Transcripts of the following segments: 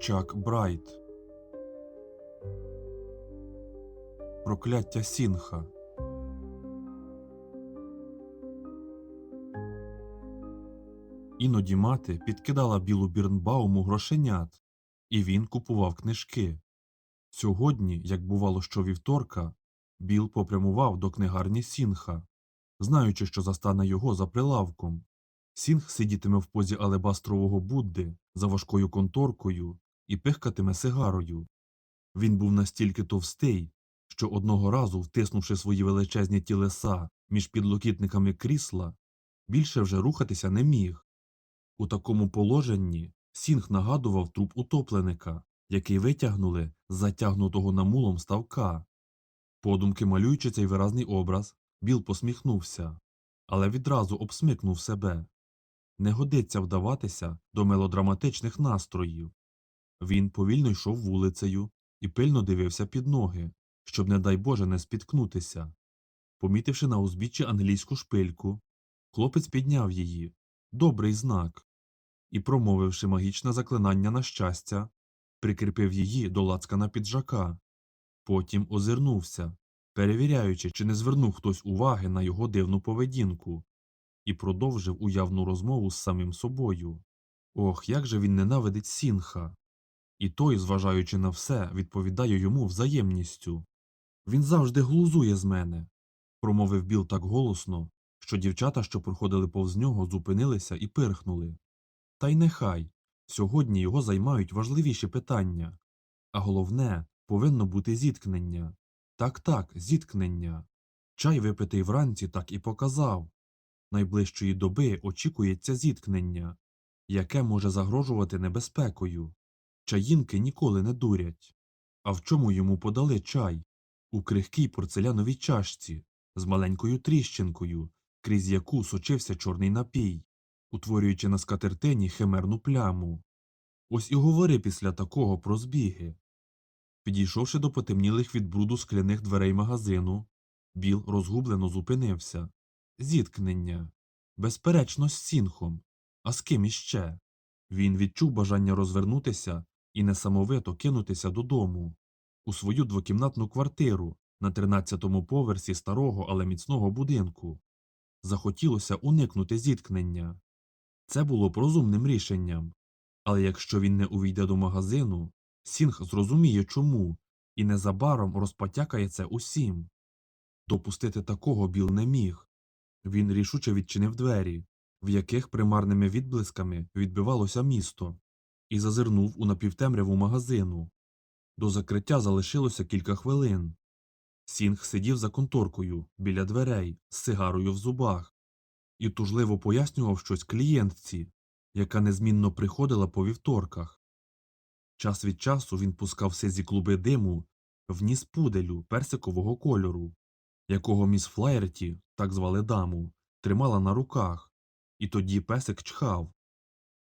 Чак Брайт. Прокляття Сінха. Іноді мати підкидала білу Бірнбауму грошенят, і він купував книжки. Сьогодні, як бувало щовівторка, Біл попрямував до книгарні Сінха, знаючи, що застане його за прилавком. Сінг сидітиме в позі алебастрового Будди за важкою конторкою і пихкатиме сигарою. Він був настільки товстий, що одного разу, втиснувши свої величезні тілеса між підлокітниками крісла, більше вже рухатися не міг. У такому положенні Сінг нагадував труп утопленика, який витягнули з затягнутого намулом ставка. Подумки малюючи цей виразний образ, Біл посміхнувся, але відразу обсмикнув себе. Не годиться вдаватися до мелодраматичних настроїв. Він повільно йшов вулицею і пильно дивився під ноги, щоб, не дай Боже, не спіткнутися. Помітивши на узбіччі англійську шпильку, хлопець підняв її добрий знак і, промовивши магічне заклинання на щастя, прикріпив її до лацкана піджака. Потім озирнувся, перевіряючи, чи не звернув хтось уваги на його дивну поведінку, і продовжив уявну розмову з самим собою. Ох, як же він ненавидить Сінха. І той, зважаючи на все, відповідає йому взаємністю. Він завжди глузує з мене, промовив Біл так голосно, що дівчата, що проходили повз нього, зупинилися і пирхнули. Та й нехай сьогодні його займають важливіші питання, а головне повинно бути зіткнення. Так так, зіткнення. Чай, випитий вранці, так і показав. Найближчої доби очікується зіткнення, яке може загрожувати небезпекою. Чаїнки ніколи не дурять. А в чому йому подали чай? У крихкій порцеляновій чашці, з маленькою тріщинкою, крізь яку сочився чорний напій, утворюючи на скатертині химерну пляму. Ось і говори після такого про збіги. Підійшовши до потемнілих від бруду скляних дверей магазину, Біл розгублено зупинився. Зіткнення. Безперечно, з сінхом. А з ким іще? Він відчув бажання розвернутися і несамовито кинутися додому, у свою двокімнатну квартиру на 13-му поверсі старого, але міцного будинку. Захотілося уникнути зіткнення. Це було б розумним рішенням. Але якщо він не увійде до магазину, Сінг зрозуміє чому і незабаром розпотякає це усім. Допустити такого Біл не міг. Він рішуче відчинив двері, в яких примарними відблисками відбивалося місто, і зазирнув у напівтемряву магазину. До закриття залишилося кілька хвилин. Сінг сидів за конторкою біля дверей з сигарою в зубах і тужливо пояснював щось клієнтці, яка незмінно приходила по вівторках. Час від часу він пускав сизі клуби диму в ніс пуделю персикового кольору, якого міс Флаєрті, так звали даму, тримала на руках, і тоді песик чхав.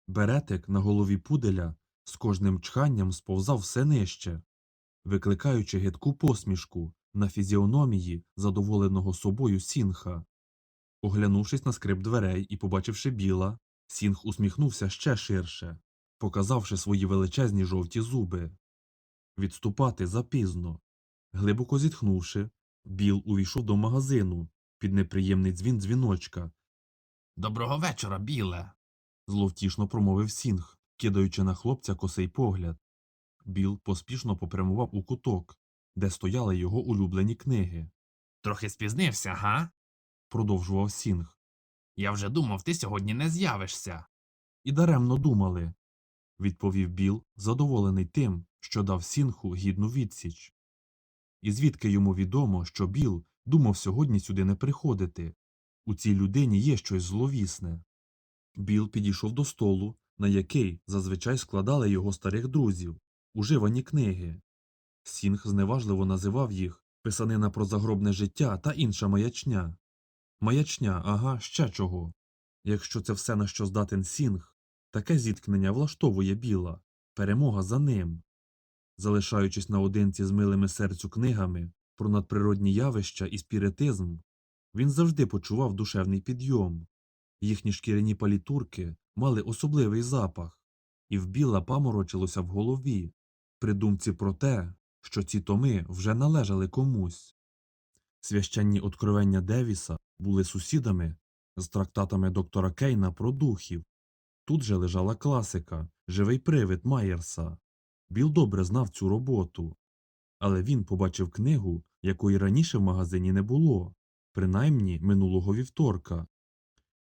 Беретик на голові пуделя з кожним чханням сповзав все нижче, викликаючи гидку посмішку на фізіономії задоволеного собою сінха. Оглянувшись на скрип дверей і побачивши біла, Сінг усміхнувся ще ширше, показавши свої величезні жовті зуби. Відступати запізно. Глибоко зітхнувши, Біл увійшов до магазину під неприємний дзвін дзвіночка. Доброго вечора, біле. Зловтішно промовив Сінг, кидаючи на хлопця косий погляд. Біл поспішно попрямував у куток, де стояли його улюблені книги. Трохи спізнився, га? Продовжував Сінг. Я вже думав, ти сьогодні не з'явишся. І даремно думали, відповів Біл, задоволений тим, що дав Сінгу гідну відсіч. І звідки йому відомо, що Біл думав сьогодні сюди не приходити? У цій людині є щось зловісне. Біл підійшов до столу, на який зазвичай складали його старих друзів, уживані книги. Сінг зневажливо називав їх писанина про загробне життя та інша маячня. Маячня, ага, ще чого. Якщо це все, на що здатен Сінг, таке зіткнення влаштовує біла, перемога за ним. Залишаючись наодинці з милими серцю книгами про надприродні явища і спіритизм, він завжди почував душевний підйом. Їхні шкіряні палітурки мали особливий запах, і в Біла паморочилося в голові при думці про те, що ці томи вже належали комусь. Священні откровення Девіса були сусідами з трактатами доктора Кейна про духів. Тут же лежала класика Живий привид Майерса. Біл добре знав цю роботу. Але він побачив книгу, якої раніше в магазині не було, принаймні минулого вівторка.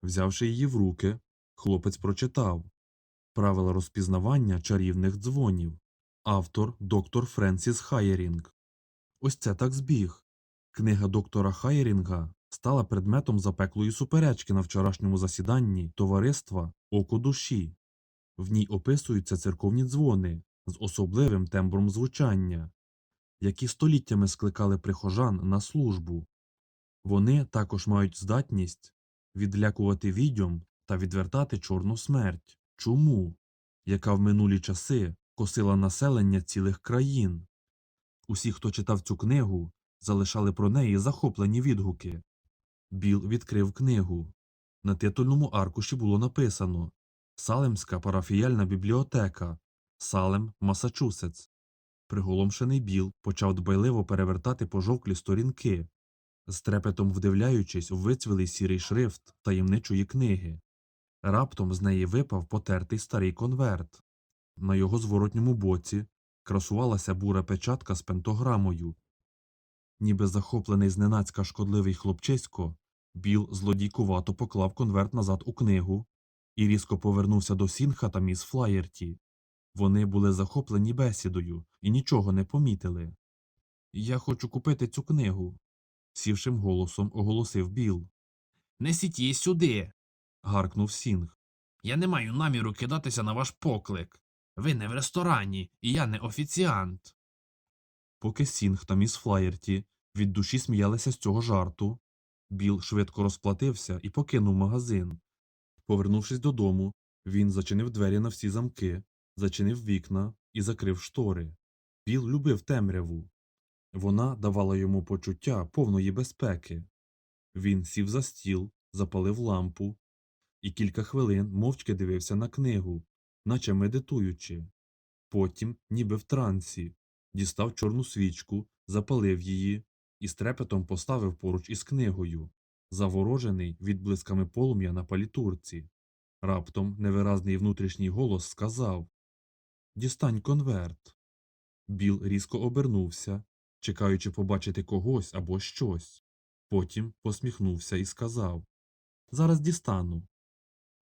Взявши її в руки, хлопець прочитав Правила розпізнавання чарівних дзвонів. Автор доктор Френсіс Хайерінг. Ось це так збіг. Книга доктора Хайерінга стала предметом запеклої суперечки на вчорашньому засіданні товариства Око душі. В ній описуються церковні дзвони з особливим тембром звучання, які століттями скликали прихожан на службу. Вони також мають здатність відлякувати відьом та відвертати чорну смерть. Чому? Яка в минулі часи косила населення цілих країн. Усі, хто читав цю книгу, залишали про неї захоплені відгуки. Біл відкрив книгу. На титульному аркуші було написано Салемська парафіяльна бібліотека, Салем, Масачусетс. Приголомшений Біл почав дбайливо перевертати пожовклі сторінки, з трепетом вдивляючись у вицвілий сірий шрифт таємничої книги. Раптом з неї випав потертий старий конверт. На його зворотньому боці красувалася бура печатка з пентограмою. Ніби захоплений зненацька шкодливий хлопчисько, Біл злодійкувато поклав конверт назад у книгу і різко повернувся до Сінха та міс Флаєрті. Вони були захоплені бесідою і нічого не помітили. Я хочу купити цю книгу, сівшим голосом оголосив Біл. Несіть її сюди. Гаркнув Сінг. Я не маю наміру кидатися на ваш поклик. Ви не в ресторані, і я не офіціант. Поки Сінг та міс Флаєрті від душі сміялися з цього жарту, Біл швидко розплатився і покинув магазин. Повернувшись додому, він зачинив двері на всі замки, зачинив вікна і закрив штори. Біл любив темряву. Вона давала йому почуття повної безпеки. Він сів за стіл, запалив лампу і кілька хвилин мовчки дивився на книгу, наче медитуючи. Потім, ніби в трансі, дістав чорну свічку, запалив її і з трепетом поставив поруч із книгою, заворожений відблисками полум'я на палітурці. Раптом невиразний внутрішній голос сказав Дістань конверт. Біл різко обернувся, чекаючи побачити когось або щось. Потім посміхнувся і сказав Зараз дістану.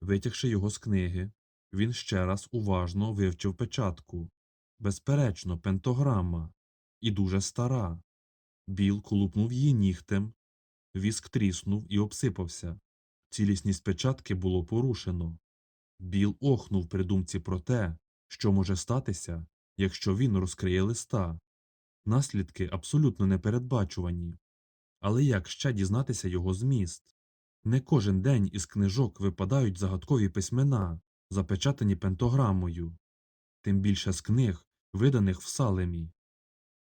Витягши його з книги, він ще раз уважно вивчив печатку. Безперечно, пентограма. І дуже стара. Біл колупнув її нігтем, віск тріснув і обсипався. Цілісність печатки було порушено. Біл охнув при думці про те, що може статися, якщо він розкриє листа. Наслідки абсолютно непередбачувані. Але як ще дізнатися його зміст? Не кожен день із книжок випадають загадкові письмена, запечатані пентограмою, тим більше з книг, виданих в салемі.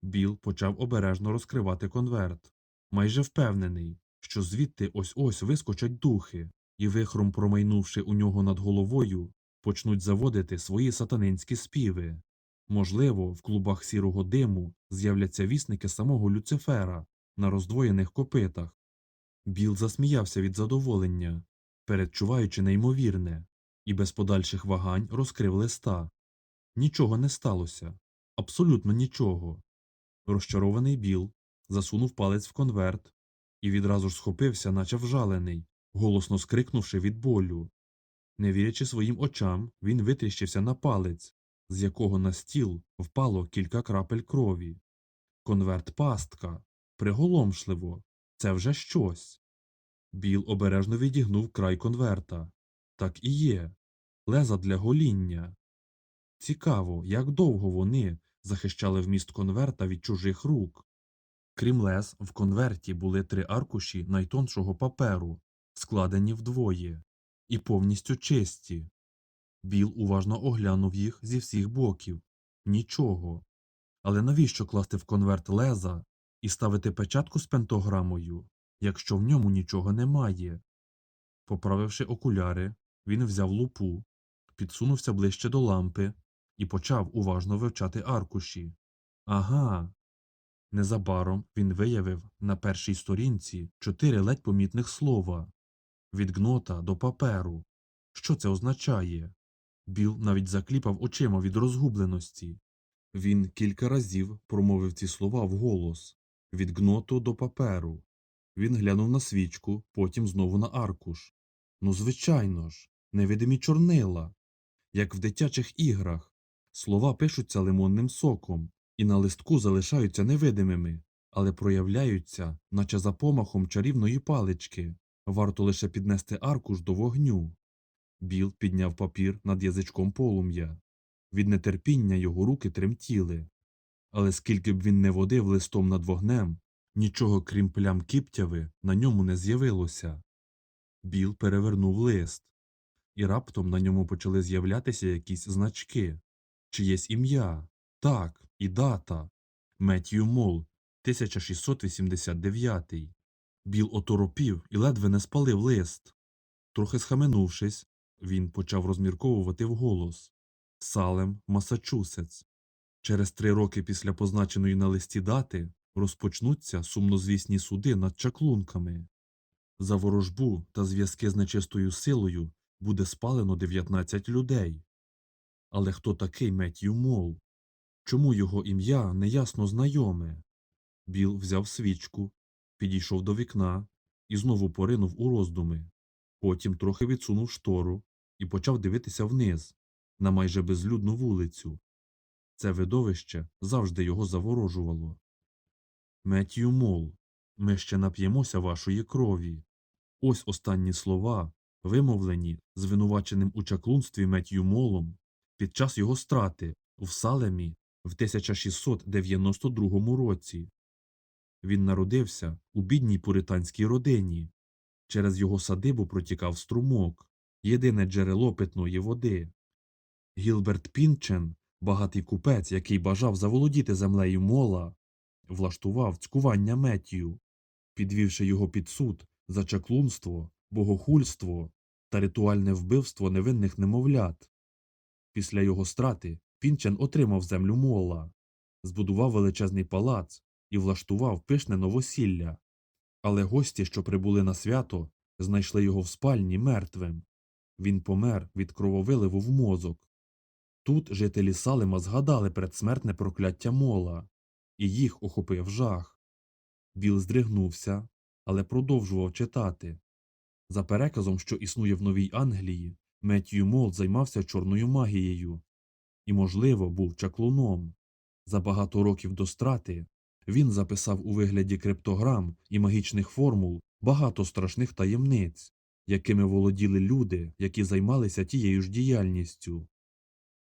Біл почав обережно розкривати конверт, майже впевнений, що звідти ось ось вискочать духи, і, вихром промайнувши у нього над головою, почнуть заводити свої сатанинські співи. Можливо, в клубах сірого диму з'являться вісники самого Люцифера на роздвоєних копитах. Біл засміявся від задоволення, передчуваючи неймовірне, і без подальших вагань розкрив листа. Нічого не сталося, абсолютно нічого. Розчарований Біл засунув палець в конверт і відразу ж схопився, наче вжалений, голосно скрикнувши від болю. Не вірячи своїм очам, він витріщився на палець, з якого на стіл впало кілька крапель крові. Конверт пастка. Приголомшливо. Це вже щось. Біл обережно відігнув край конверта. Так і є. Леза для гоління. Цікаво, як довго вони захищали вміст конверта від чужих рук. Крім лез, в конверті були три аркуші найтоншого паперу, складені вдвоє, і повністю чисті. Біл уважно оглянув їх зі всіх боків. Нічого. Але навіщо класти в конверт леза і ставити печатку з пентограмою, якщо в ньому нічого немає? Поправивши окуляри, він взяв лупу, підсунувся ближче до лампи і почав уважно вивчати аркуші. Ага. Незабаром він виявив на першій сторінці чотири ледь помітних слова від гнота до паперу. Що це означає? Біл навіть закліпав очима від розгубленості. Він кілька разів промовив ці слова вголос від гноту до паперу. Він глянув на свічку, потім знову на аркуш. Ну, звичайно ж, невидимі чорнила. Як в дитячих іграх. Слова пишуться лимонним соком і на листку залишаються невидимими, але проявляються, наче за помахом чарівної палички. Варто лише піднести аркуш до вогню. Біл підняв папір над язичком полум'я. Від нетерпіння його руки тремтіли. Але скільки б він не водив листом над вогнем, нічого крім плям кіптяви на ньому не з'явилося. Біл перевернув лист, і раптом на ньому почали з'являтися якісь значки, чиєсь ім'я, так, і дата Меттью Мол, 1689. Біл оторопів і ледве не спалив лист. Трохи схаменувшись, він почав розмірковувати вголос Салем, Масачусетс. Через три роки після позначеної на листі дати розпочнуться сумнозвісні суди над чаклунками. За ворожбу та зв'язки з нечистою силою буде спалено 19 людей. Але хто такий Меттью Мол? Чому його ім'я неясно знайоме? Біл взяв свічку, підійшов до вікна і знову поринув у роздуми. Потім трохи відсунув штору і почав дивитися вниз, на майже безлюдну вулицю. Це видовище завжди його заворожувало. Меттью Мол, ми ще нап'ємося вашої крові. Ось останні слова, вимовлені звинуваченим у чаклунстві Меттью Молом під час його страти в Салемі в 1692 році. Він народився у бідній пуританській родині. Через його садибу протікав струмок, єдине джерело питної води. Гілберт Пінчен, багатий купець, який бажав заволодіти землею мола, влаштував цькування Меттію, підвівши його під суд за чаклунство, богохульство та ритуальне вбивство невинних немовлят. Після його страти Пінчен отримав землю мола, збудував величезний палац і влаштував пишне новосілля. Але гості, що прибули на свято, знайшли його в спальні мертвим. Він помер від крововиливу в мозок. Тут жителі Салема згадали предсмертне прокляття мола, і їх охопив жах. Біл здригнувся, але продовжував читати. За переказом, що існує в Новій Англії, Меттью Мол займався чорною магією і, можливо, був чаклуном. За багато років до страти він записав у вигляді криптограм і магічних формул багато страшних таємниць, якими володіли люди, які займалися тією ж діяльністю.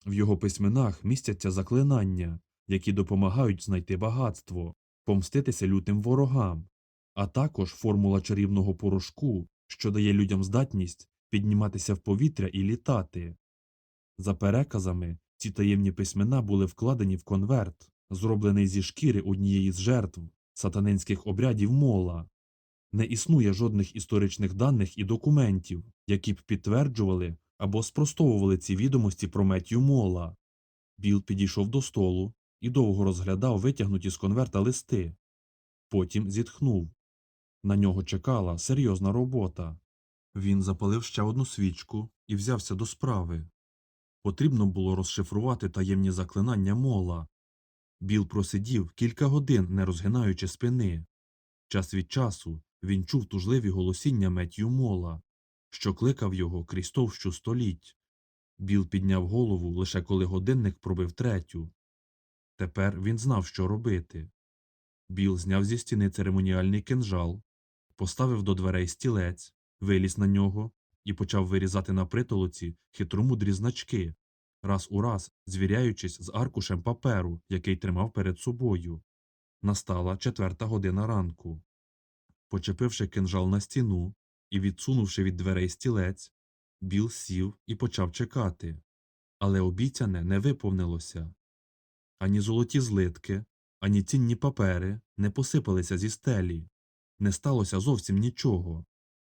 В його письменах містяться заклинання, які допомагають знайти багатство, помститися лютим ворогам, а також формула чарівного порошку, що дає людям здатність підніматися в повітря і літати. За переказами, ці таємні письмена були вкладені в конверт, зроблений зі шкіри однієї з жертв сатанинських обрядів мола. Не існує жодних історичних даних і документів, які б підтверджували або спростовували ці відомості про Меттью мола. Біл підійшов до столу і довго розглядав витягнуті з конверта листи. Потім зітхнув. На нього чекала серйозна робота. Він запалив ще одну свічку і взявся до справи. Потрібно було розшифрувати таємні заклинання мола. Біл просидів кілька годин, не розгинаючи спини. Час від часу він чув тужливі голосіння Меттью мола, що кликав його крізь товщу століть. Біл підняв голову лише коли годинник пробив третю. Тепер він знав, що робити. Біл зняв зі стіни церемоніальний кинжал, поставив до дверей стілець, виліз на нього і почав вирізати на притолоці хитромудрі значки, раз у раз звіряючись з аркушем паперу, який тримав перед собою. Настала четверта година ранку. Почепивши кинжал на стіну і відсунувши від дверей стілець, Біл сів і почав чекати. Але обіцяне не виповнилося. Ані золоті злитки, ані цінні папери не посипалися зі стелі. Не сталося зовсім нічого.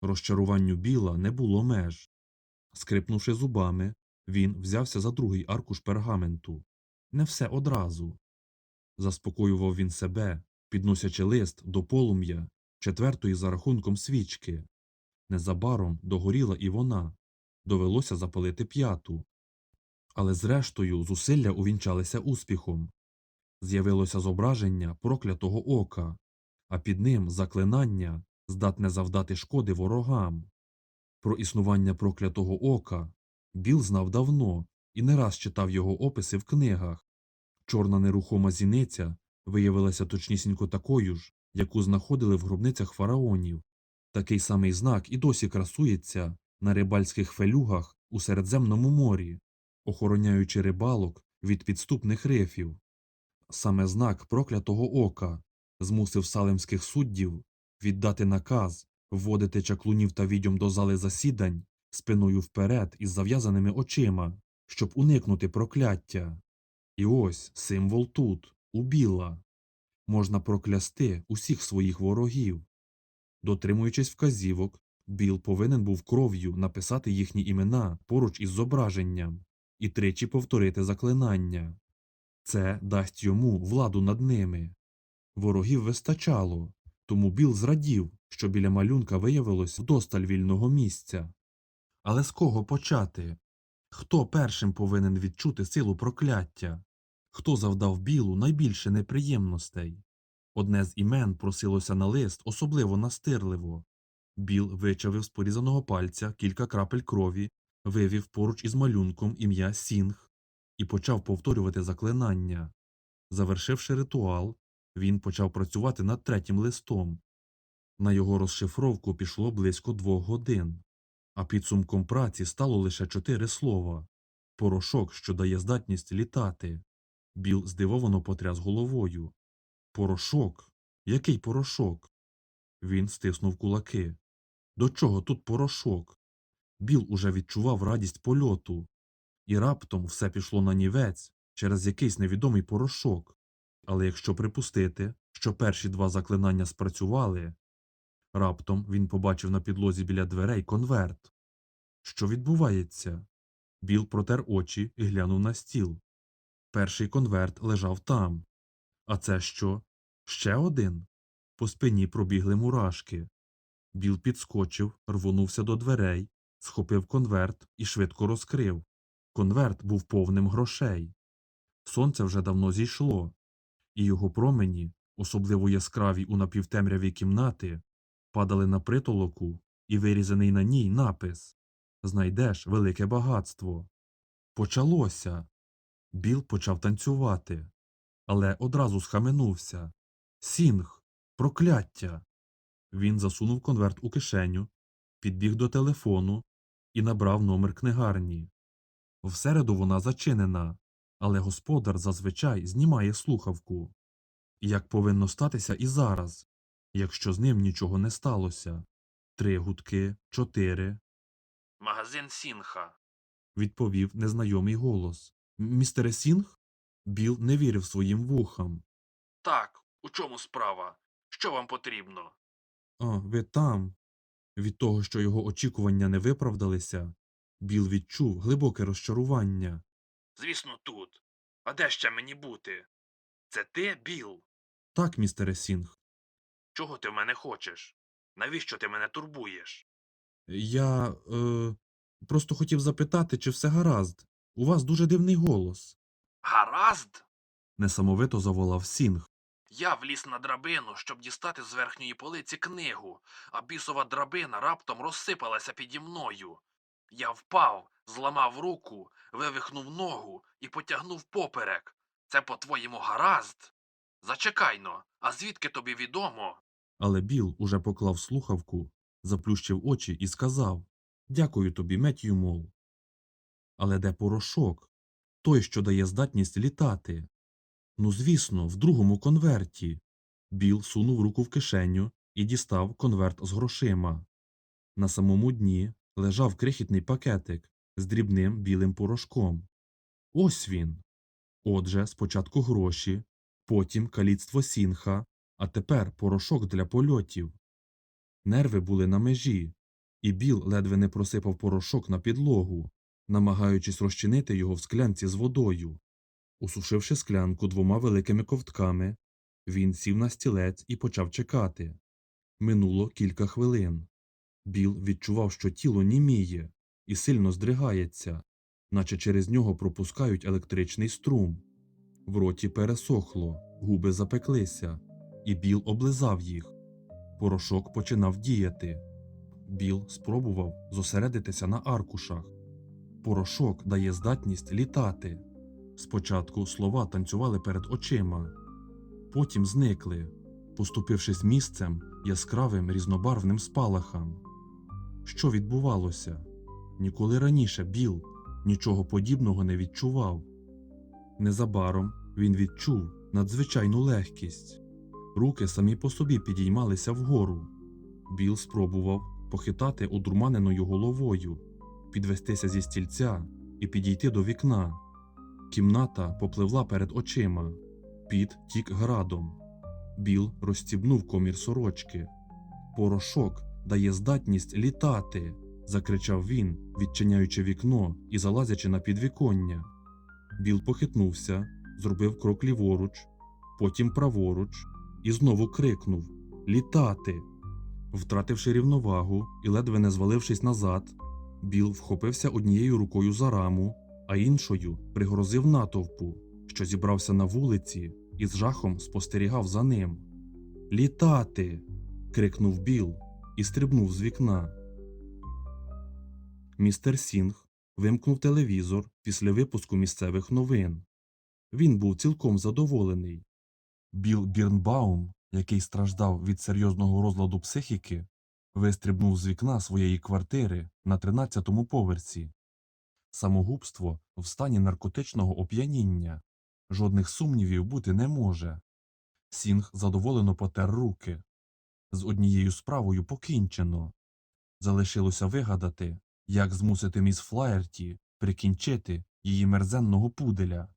Розчаруванню біла не було меж. Скрипнувши зубами, Він взявся за другий аркуш пергаменту. Не все одразу. Заспокоював він себе, підносячи лист до полум'я четвертої за рахунком свічки. Незабаром догоріла і вона. Довелося запалити п'яту. Але зрештою зусилля увінчалися успіхом. З'явилося зображення проклятого ока, а під ним заклинання, здатне завдати шкоди ворогам. Про існування проклятого ока Біл знав давно і не раз читав його описи в книгах. Чорна нерухома зіниця виявилася точнісінько такою ж, яку знаходили в гробницях фараонів. Такий самий знак і досі красується на рибальських фелюгах у Середземному морі, охороняючи рибалок від підступних рифів. Саме знак проклятого ока змусив салемських суддів віддати наказ вводити чаклунів та відьом до зали засідань спиною вперед із зав'язаними очима, щоб уникнути прокляття. І ось символ тут, у біла. Можна проклясти усіх своїх ворогів. Дотримуючись вказівок, Біл повинен був кров'ю написати їхні імена поруч із зображенням і тричі повторити заклинання. Це дасть йому владу над ними. Ворогів вистачало, тому Біл зрадів, що біля малюнка виявилось вдосталь вільного місця. Але з кого почати? Хто першим повинен відчути силу прокляття? Хто завдав білу найбільше неприємностей? Одне з імен просилося на лист особливо настирливо. Біл вичавив з порізаного пальця кілька крапель крові, вивів поруч із малюнком ім'я Сінг і почав повторювати заклинання. Завершивши ритуал, він почав працювати над третім листом. На його розшифровку пішло близько двох годин, а підсумком праці стало лише чотири слова порошок, що дає здатність літати. Біл здивовано потряс головою. Порошок? Який порошок? Він стиснув кулаки. До чого тут порошок? Біл уже відчував радість польоту, і раптом все пішло на нівець через якийсь невідомий порошок. Але якщо припустити, що перші два заклинання спрацювали, раптом він побачив на підлозі біля дверей конверт. Що відбувається? Біл протер очі і глянув на стіл. Перший конверт лежав там. А це що? Ще один? По спині пробігли мурашки. Біл підскочив, рвонувся до дверей, схопив конверт і швидко розкрив. Конверт був повним грошей. Сонце вже давно зійшло, і його промені, особливо яскраві у напівтемряві кімнати, падали на притолоку і вирізаний на ній напис Знайдеш велике багатство. Почалося. Біл почав танцювати, але одразу схаменувся. Сінг, прокляття. Він засунув конверт у кишеню, підбіг до телефону і набрав номер книгарні. Всереду вона зачинена, але господар зазвичай знімає слухавку. Як повинно статися і зараз, якщо з ним нічого не сталося. Три гудки, чотири. Магазин Сінха. відповів незнайомий голос. Містере Сінг? Біл не вірив своїм вухам. Так, у чому справа? Що вам потрібно? А, ви там. Від того, що його очікування не виправдалися, Біл відчув глибоке розчарування. Звісно, тут. А де ще мені бути? Це ти, Біл? Так, містере Сінг. Чого ти в мене хочеш? Навіщо ти мене турбуєш? Я е, просто хотів запитати, чи все гаразд. У вас дуже дивний голос. Гаразд? несамовито заволав Сінг. Я вліз на драбину, щоб дістати з верхньої полиці книгу, а бісова драбина раптом розсипалася піді мною. Я впав, зламав руку, вивихнув ногу і потягнув поперек. Це, по-твоєму, гаразд? Зачекайно, а звідки тобі відомо? Але Біл уже поклав слухавку, заплющив очі і сказав Дякую тобі, Меттью Мол. Але де порошок? Той, що дає здатність літати. Ну, звісно, в другому конверті. Біл сунув руку в кишеню і дістав конверт з грошима. На самому дні лежав крихітний пакетик з дрібним білим порошком. Ось він. Отже, спочатку гроші, потім каліцтво сінха, а тепер порошок для польотів. Нерви були на межі, і Біл ледве не просипав порошок на підлогу. Намагаючись розчинити його в склянці з водою. Усушивши склянку двома великими ковтками, він сів на стілець і почав чекати. Минуло кілька хвилин. Біл відчував, що тіло німіє і сильно здригається, наче через нього пропускають електричний струм. В роті пересохло, губи запеклися, і Біл облизав їх. Порошок починав діяти. Біл спробував зосередитися на аркушах. Порошок дає здатність літати. Спочатку слова танцювали перед очима, потім зникли, поступившись місцем яскравим різнобарвним спалахам. Що відбувалося? Ніколи раніше Біл нічого подібного не відчував. Незабаром він відчув надзвичайну легкість. Руки самі по собі підіймалися вгору. Біл спробував похитати одурманеною головою, підвестися зі стільця і підійти до вікна. Кімната попливла перед очима. Піт тік градом. Біл розстібнув комір сорочки. Порошок дає здатність літати. закричав він, відчиняючи вікно і залазячи на підвіконня. Біл похитнувся, зробив крок ліворуч, потім праворуч і знову крикнув Літати. Втративши рівновагу і ледве не звалившись назад, Біл вхопився однією рукою за раму, а іншою пригрозив натовпу, що зібрався на вулиці і з жахом спостерігав за ним. Літати. крикнув Біл і стрибнув з вікна. Містер Сінг вимкнув телевізор після випуску місцевих новин. Він був цілком задоволений. Біл Бірнбаум, який страждав від серйозного розладу психіки, вистрибнув з вікна своєї квартири на 13-му поверсі. Самогубство в стані наркотичного оп'яніння. Жодних сумнівів бути не може. Сінг задоволено потер руки. З однією справою покінчено. Залишилося вигадати, як змусити міс Флаєрті прикінчити її мерзенного пуделя.